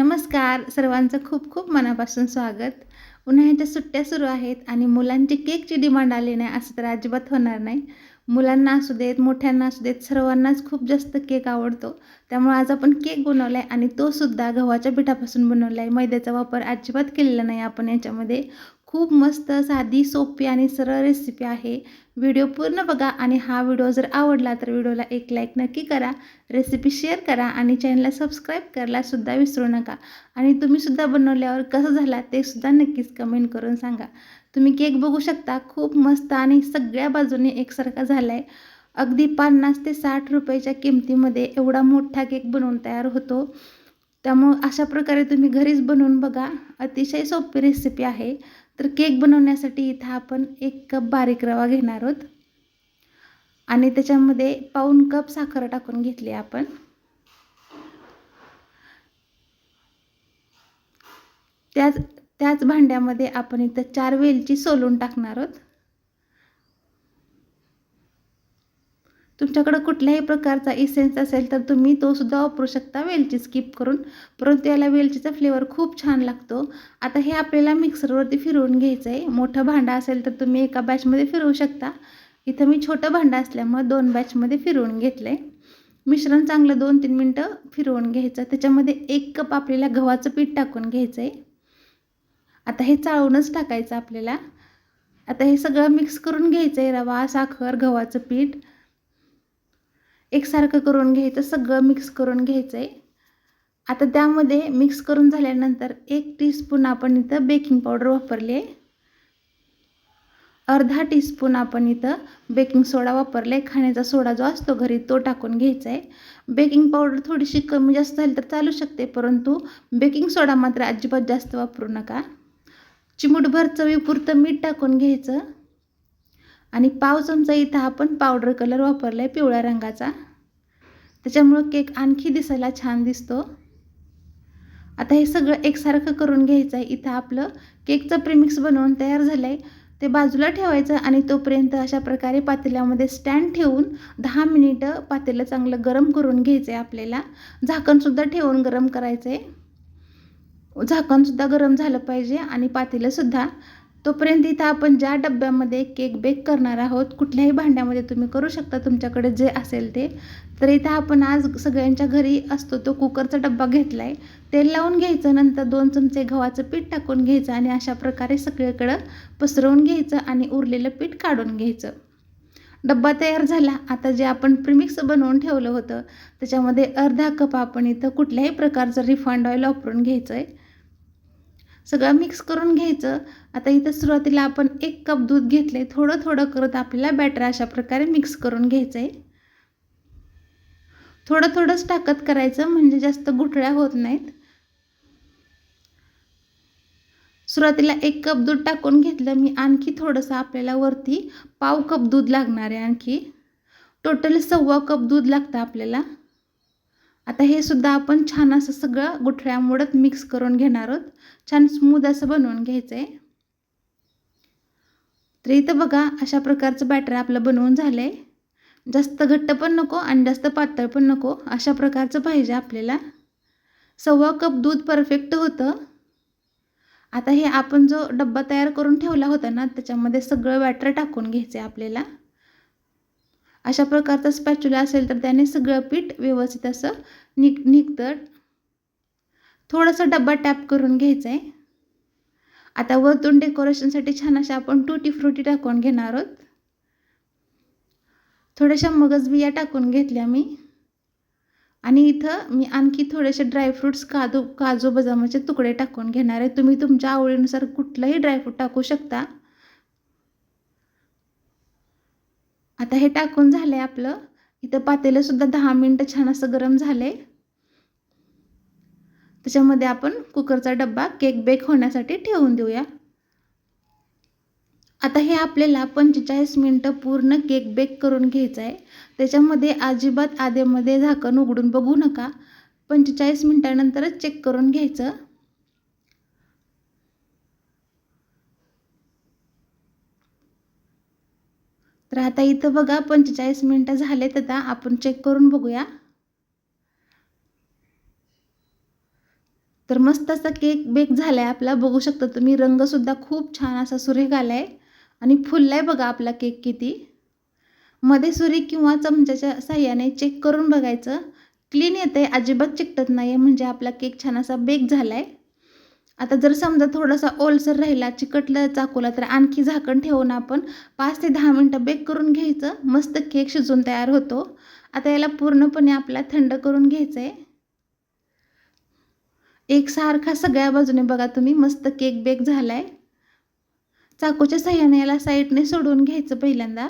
नमस्कार. सर्वांचं खूप खूप मनापासून स्वागत. उन्हाळ्याच्या सुट्ट्या सुरू आहेत आणि मुलांची केकची डिमांड आली नाही असं तर अजिबात होणार नाही. मुलांना असू देत मोठ्यांना असू देत सर्वांनाच खूप जास्त केक आवडतो. त्यामुळे आज आपण केक बनवला आहे आणि तो सुद्धा गव्हाच्या पिठापासून बनवला आहे मैद्याचा वापर अजिबात केलेला नाही आपण याच्यामध्ये. खूप मस्त साधी सोपी आणि सरळ रेसिपी आहे. व्हिडिओ पूर्ण बघा आणि हा व्हिडिओ जर आवडला तर व्हिडिओला एक लाईक नक्की करा रेसिपी शेअर करा आणि चॅनलला सबस्क्राईब करायलासुद्धा विसरू नका. आणि तुम्हीसुद्धा बनवल्यावर कसं झाला ते सुद्धा नक्कीच कमेंट करून सांगा. तुम्ही केक बघू शकता खूप मस्त आणि सगळ्या बाजूने एकसारखा झाला आहे अगदी पन्नास ते साठ रुपयाच्या किमतीमध्ये एवढा मोठा केक बनवून तयार होतो. त्यामुळं अशा प्रकारे तुम्ही घरीच बनवून बघा. अतिशय सोपी रेसिपी आहे. तर केक बनवण्यासाठी इथं आपण एक कप बारीक रवा घेणार आहोत. आणि त्याच्यामध्ये पाऊन कप साखर टाकून घेतली आपण. त्याच त्याच भांड्यामध्ये आपण इथं चार वेलची सोलून टाकणार आहोत. तुमच्याकडं कुठल्याही प्रकारचा इसेन्स असेल तर तुम्ही तो सुद्धा वापरू शकता. वेलची स्किप करून. परंतु याला वेलचीचा फ्लेवर खूप छान लागतो. आता हे आपल्याला मिक्सरवरती फिरवून घ्यायचं आहे मोठं भांडं असेल तर तुम्ही एका बॅचमध्ये फिरवू शकता. इथं मी छोटं भांडं असल्यामुळे दोन बॅचमध्ये फिरवून घेतलं आहे मिश्रण चांगलं दोन तीन मिनटं फिरवून घ्यायचं. त्याच्यामध्ये एक कप आपल्याला गव्हाचं पीठ टाकून घ्यायचं आहे आता हे चाळूनच टाकायचं आपल्याला. आता हे सगळं मिक्स करून घ्यायचं आहे रवा साखर गव्हाचं पीठ. एकसारखं करून घ्यायचं सगळं मिक्स करून घ्यायचं आहे आता त्यामध्ये मिक्स करून झाल्यानंतर एक टीस्पून आपण इथं बेकिंग पावडर वापरली. आहे अर्धा टीस्पून आपण इथं बेकिंग सोडा वापरला. आहे खाण्याचा सोडा जो असतो घरी तो टाकून घ्यायचा आहे बेकिंग पावडर थोडीशी कमी जास्त झाली तर चालू शकते परंतु बेकिंग सोडा मात्र अजिबात जास्त वापरू नका. चिमूटभर चवीपुरतं मीठ टाकून घ्यायचं. आणि पाव चमचा इथं आपण पावडर कलर वापरला आहे पिवळ्या रंगाचा. त्याच्यामुळं केक आणखी दिसायला छान दिसतो. आता हे सगळं एकसारखं करून घ्यायचं आहे इथं आपलं केकचं प्रिमिक्स बनवून तयार झालं आहे ते बाजूला ठेवायचं आणि तोपर्यंत अशा प्रकारे पातेल्यामध्ये स्टँड ठेवून दहा मिनिटं पातेलं चांगलं गरम करून घ्यायचं आहे आपल्याला झाकणसुद्धा ठेवून गरम करायचं आहे झाकणसुद्धा गरम झालं पाहिजे आणि पातेलंसुद्धा तोपर्यंत इथं आपण ज्या डब्यामध्ये केक बेक करणार आहोत कुठल्याही भांड्यामध्ये तुम्ही करू शकता तुमच्याकडे जे असेल ते. तर इथं आपण आज सगळ्यांच्या घरी असतो तो कुकरचा डब्बा घेतला आहे तेल लावून घ्यायचं नंतर दोन चमचे गव्हाचं पीठ टाकून घ्यायचं आणि अशा प्रकारे सगळीकडं पसरवून घ्यायचं आणि उरलेलं पीठ काढून घ्यायचं. डब्बा तयार झाला. आता जे आपण प्रिमिक्स बनवून ठेवलं होतं त्याच्यामध्ये अर्धा कप आपण इथं कुठल्याही प्रकारचं रिफंड ऑइल वापरून घ्यायचं आहे सगळं मिक्स करून घ्यायचं. आता इथं सुरुवातीला आपण एक कप दूध घेतलं आहे थोडं थोडं करत आपल्याला बॅटर अशा प्रकारे मिक्स करून घ्यायचं आहे थोडं थोडंच टाकत करायचं म्हणजे जास्त गुठळ्या होत नाहीत. सुरुवातीला एक कप दूध टाकून घेतलं. मी आणखी थोडंसं आपल्याला वरती पाव कप दूध लागणार आहे आणखी. टोटल सव्वा कप दूध लागतं आपल्याला. आता हे सुद्धा आपण छान असं सगळं गुठळ्या मोडत मिक्स करून घेणार आहोत. छान स्मूद असं बनवून घ्यायचं आहे तर इथं बघा अशा प्रकारचं बॅटर आपलं बनवून झालं आहे जास्त घट्ट पण नको आणि जास्त पातळ पण नको अशा प्रकारचं पाहिजे आपल्याला. सव्वा कप दूध परफेक्ट होतं. आता हे आपण जो डब्बा तयार करून ठेवला होता ना त्याच्यामध्ये सगळं बॅटर टाकून घ्यायचं आहे आपल्याला. अशा प्रकारचा स्पॅच्युला असेल तर त्याने सगळं पीठ व्यवस्थित असं निघ निघतं थोडंसं डब्बा टॅप करून घ्यायचं आहे आता वरतून डेकोरेशनसाठी छान अशा आपण टुटी फ्रुटी टाकून घेणार आहोत. थोड्याशा मगज बिया टाकून घेतल्या मी. आणि इथं मी आणखी थोडेसे ड्रायफ्रूट्स काजू काजू बदामाचे तुकडे टाकून घेणार आहे. तुम्ही तुमच्या आवडीनुसार कुठलंही ड्रायफ्रूट टाकू शकता. आता हे टाकून झालं आहे आपलं. इथं पातेलंसुद्धा दहा मिनटं छान असं गरम झालं आहे त्याच्यामध्ये आपण कुकरचा डब्बा केक बेक होण्यासाठी ठेवून देऊया. आता हे आपल्याला पंचेचाळीस मिनटं पूर्ण केक बेक करून घ्यायचं आहे त्याच्यामध्ये अजिबात आधेमध्ये झाकण उघडून बघू नका. पंचेचाळीस मिनटानंतरच चेक करून घ्यायचं. तर आता इथं बघा पंचेचाळीस मिनटं झालेत आता. आपण चेक करून बघूया. तर मस्त असा केक बेक झाला आहे आपला. बघू शकता तुम्ही रंगसुद्धा खूप छान असा सुरेख आला आहे आणि फुलला आहे बघा आपला केक किती. मध्ये सुरी किंवा चमच्याच्या साह्याने चेक करून बघायचं. क्लीन येतं आहे अजिबात चिकटत नाही आहे म्हणजे आपला केक छान असा बेक झाला आहे आता जर समजा थोडासा ओलसर राहिला चिकटलं चाकूला तर आणखी झाकण ठेवून आपण पाच ते दहा मिनटं बेक करून घ्यायचं. मस्त केक शिजून तयार होतो. आता याला पूर्णपणे आपला थंड करून घ्यायचं आहे एकसारखा सगळ्या बाजूने बघा तुम्ही मस्त केक बेक झाला आहे चाकूच्या सहाय्याने याला साईडने सोडून घ्यायचं पहिल्यांदा.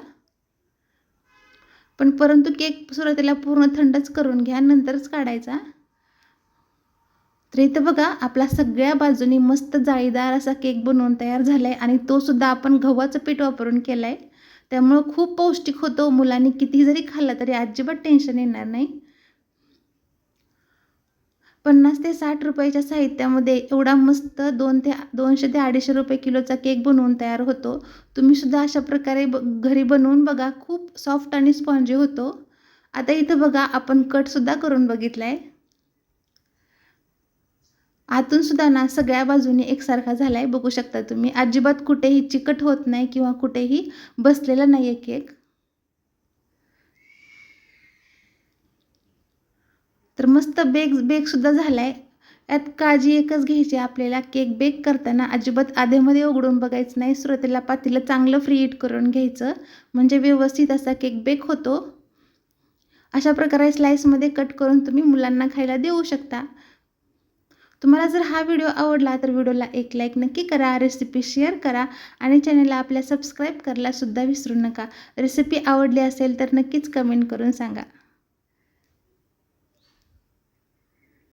पण परंतु केक सुरुवातीला पूर्ण थंडच करून घ्या नंतरच काढायचा. तर इथं बघा आपला सगळ्या बाजूनी मस्त जाळीदार असा केक बनवून तयार झाला आहे आणि तो सुद्धा आपण गव्हाचं पीठ वापरून केला आहे त्यामुळं खूप पौष्टिक होतो. मुलांनी किती जरी खाल्ला तरी अजिबात टेन्शन येणार नाही. पन्नास ते साठ रुपयाच्या साहित्यामध्ये एवढा मस्त दोन ते दोनशे ते अडीचशे रुपये किलोचा केक बनवून तयार होतो. तुम्हीसुद्धा अशा प्रकारे ब घरी बनवून बघा. खूप सॉफ्ट आणि स्पॉन्जी होतो. आता इथं बघा आपण कटसुद्धा करून बघितला आहे आतून सुद्धा ना सगळ्या बाजूने एकसारखा झाला आहे बघू शकता तुम्ही. अजिबात कुठेही चिकट होत नाही किंवा कुठेही बसलेला नाही आहे केक तर मस्त बेक बेकसुद्धा झाला आहे यात काळजी एकच घ्यायची आपल्याला. केक बेक करताना अजिबात आधेमध्ये उघडून बघायचं नाही. सुरुवातीला पातीला चांगलं फ्री हीट करून घ्यायचं. म्हणजे व्यवस्थित असा केक बेक होतो. अशा प्रकारे स्लाईसमध्ये कट करून तुम्ही मुलांना खायला देऊ शकता. तुम्हाला जर हा व्हिडिओ आवडला तर व्हिडिओला एक लाईक नक्की करा रेसिपी शेअर करा आणि चॅनलला आपल्या सबस्क्राईब करायला सुद्धा विसरू नका. रेसिपी आवडली असेल तर नक्कीच कमेंट करून सांगा.